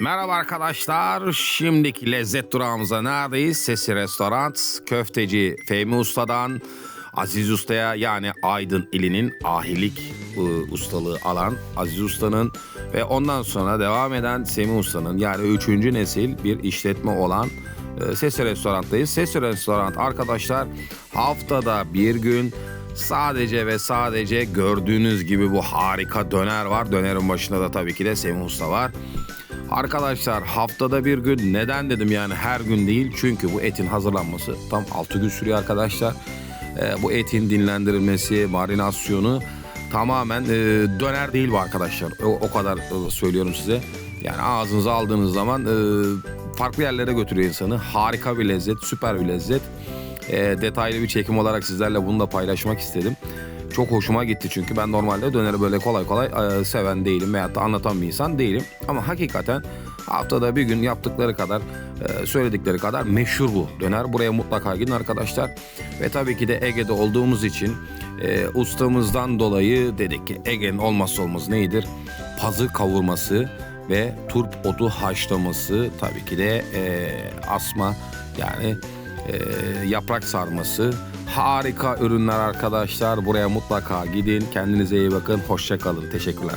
Merhaba arkadaşlar. Şimdiki lezzet durağımıza neredeyiz? Sesi Restoran, köfteci Fehmi Usta'dan Aziz Usta'ya yani Aydın ilinin ahilik e, ustalığı alan Aziz Usta'nın ve ondan sonra devam eden Semih Usta'nın yani üçüncü nesil bir işletme olan e, Sesi Restoran'tayız. Sesi Restoran arkadaşlar haftada bir gün Sadece ve sadece gördüğünüz gibi bu harika döner var. Dönerin başında da tabii ki de Semih Usta var. Arkadaşlar haftada bir gün neden dedim yani her gün değil. Çünkü bu etin hazırlanması tam 6 gün sürüyor arkadaşlar. Ee, bu etin dinlendirilmesi, marinasyonu tamamen e, döner değil bu arkadaşlar. O, o kadar e, söylüyorum size. Yani ağzınıza aldığınız zaman e, farklı yerlere götürüyor insanı. Harika bir lezzet, süper bir lezzet. E, detaylı bir çekim olarak sizlerle bunu da paylaşmak istedim. Çok hoşuma gitti çünkü ben normalde döneri böyle kolay kolay e, seven değilim veyahut da anlatan bir insan değilim. Ama hakikaten haftada bir gün yaptıkları kadar, e, söyledikleri kadar meşhur bu döner. Buraya mutlaka gidin arkadaşlar. Ve tabii ki de Ege'de olduğumuz için e, ustamızdan dolayı dedik ki Ege'nin olmazsa olmazı neyidir? Pazı kavurması ve turp otu haşlaması tabii ki de e, asma yani e, yaprak sarması. Harika ürünler arkadaşlar. Buraya mutlaka gidin. Kendinize iyi bakın. Hoşça kalın. Teşekkürler.